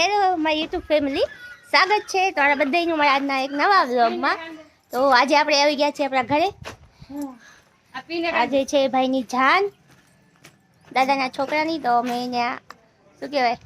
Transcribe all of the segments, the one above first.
Hello, મારી YouTube family. સ્વાગત છે તમારા બધાનું મારા આજના એક નવા વ્લોગમાં. તો આજે આપણે આવી ગયા છીએ આપણા ઘરે. આજે છે ભાઈની જાન, દાદાના છોકરાની, તો અમે એને શું કહેવાય?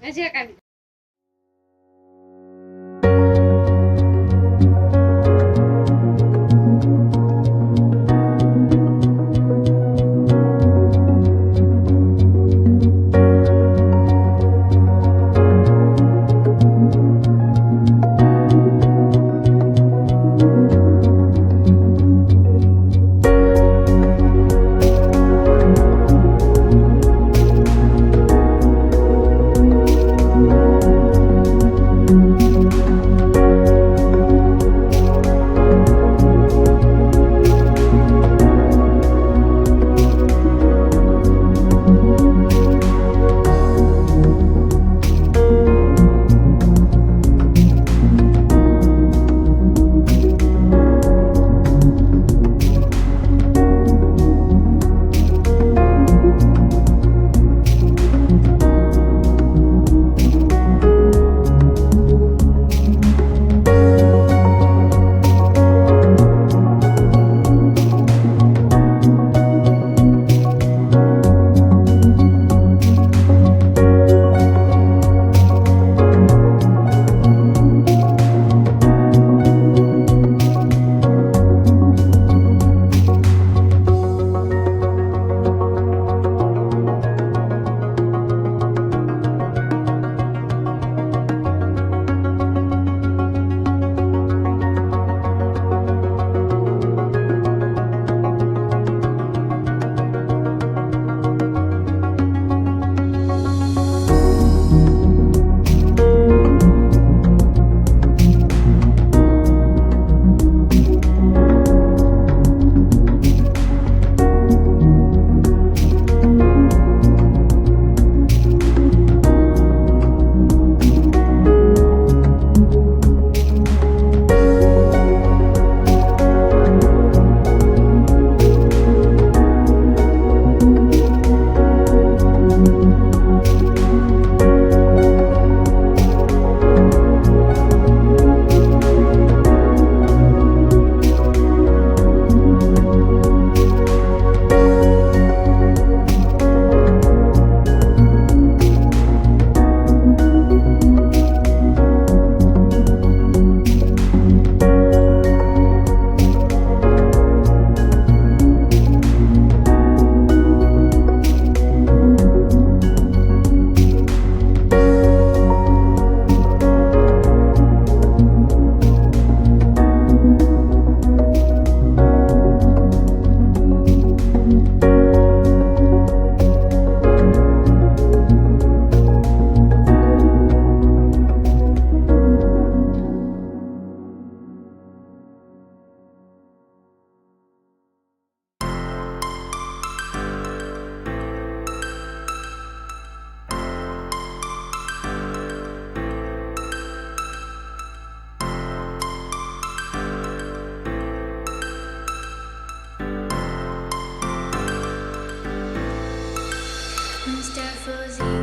for you.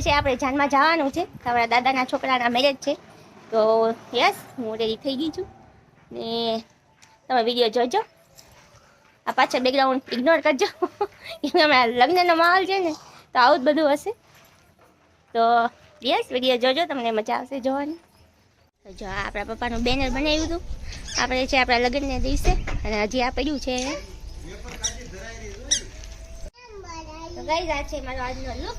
આજે છે, આપણે જાનમાં જવાનું છે. તમારા દાદાના છોકરાના મેરેજ છે. તો યસ, હું રેડી થઈ ગઈ છું. ને તમે વીડિયો જોજો. આ પાછળ બેકગ્રાઉન્ડ ઇગ્નોર કરજો. કેમ કે લગ્નનો માહોલ છે ને, તો આવું જ બધું હશે. તો યસ વીડિયો જોજો, તમને મજા આવશે જોવાની. જો આપણા પપ્પાનું બેનર બનાવ્યું હતું. આપણે છે આપણા લગ્નને દિવસે, અને હજી આ પડ્યું છે તો ગઈ છે મારો આજનો look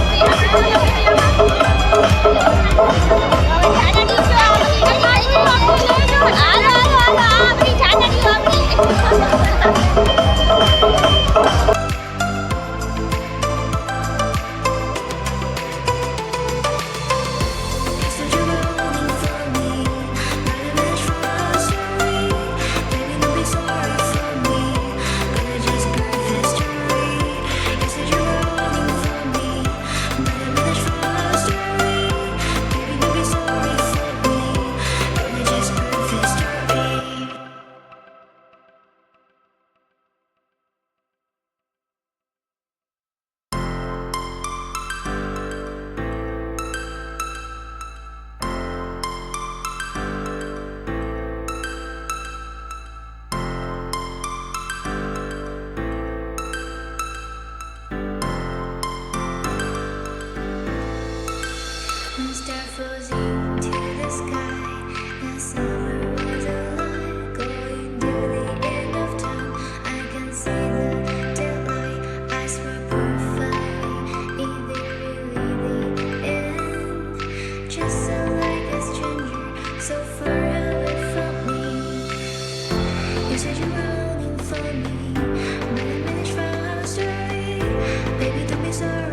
Baby, don't be sorry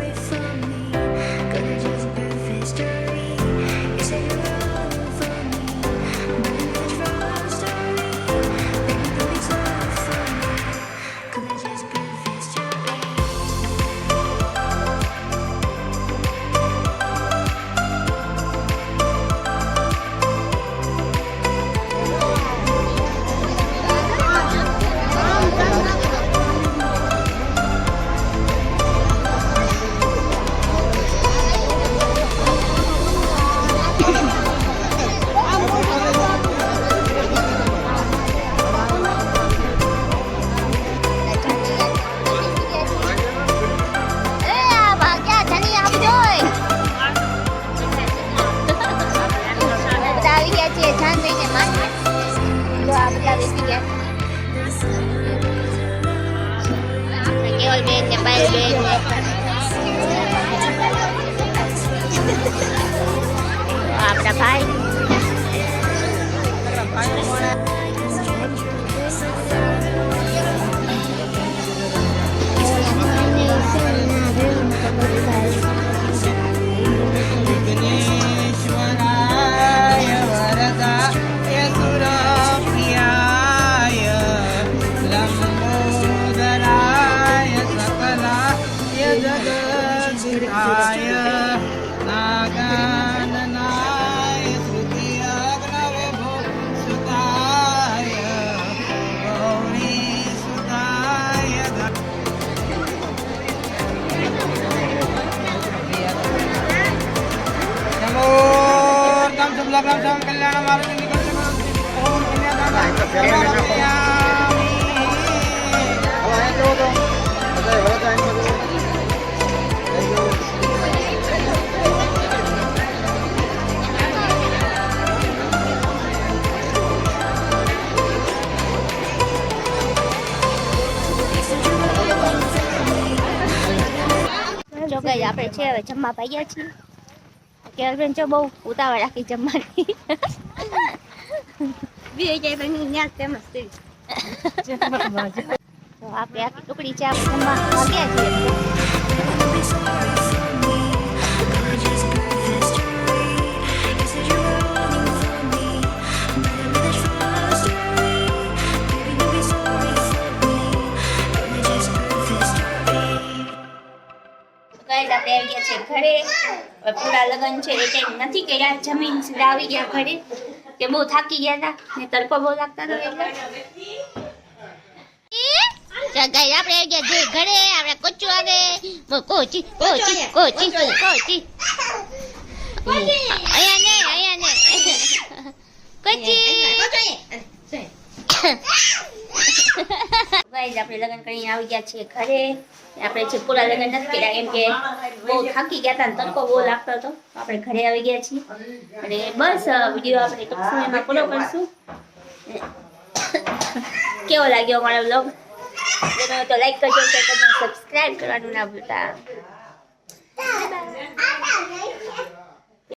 આપણે છે હવે જમવા પાગ્યા છીએ. બહુ ઉતાવળ રાખી જમવાની. તો આપણે આખી ટુકડી છે આપણે જમવા ભાગ્યા છીએ. ઘરે. હવે પૂરા લગ્ન છે એ ટાઈમ નથી કર્યા. જમીન સીધા આવી ગયા ઘરે. કે બહુ થાકી ગયા હતા. ને તડકો બહુ લાગતા હતો એટલે. આપણે ગયા જે ઘરે. આપણે કોચું આવે. કોચી કોચી કોચી કોચી અહીંયા ને અહીંયા ને. કોચી. ગાઈસ આપણે લગ્ન કરીને આવી ગયા છીએ ઘરે. આપણે જે પૂરા લગ્ન નથી કર્યા, કેમ કે બહુ થાકી ગયા હતા તડકો બહુ લાગતો હતો. આપણે ઘરે આવી ગયા છીએ. અને બસ વીડિયો આપણે ટૂંક સમયમાં પૂરો કરશું. કેવો લાગ્યો અમારો બ્લોગ તો લાઈક કરજો શેર કરજો સબસ્ક્રાઈબ કરવાનું ના ભૂલતા.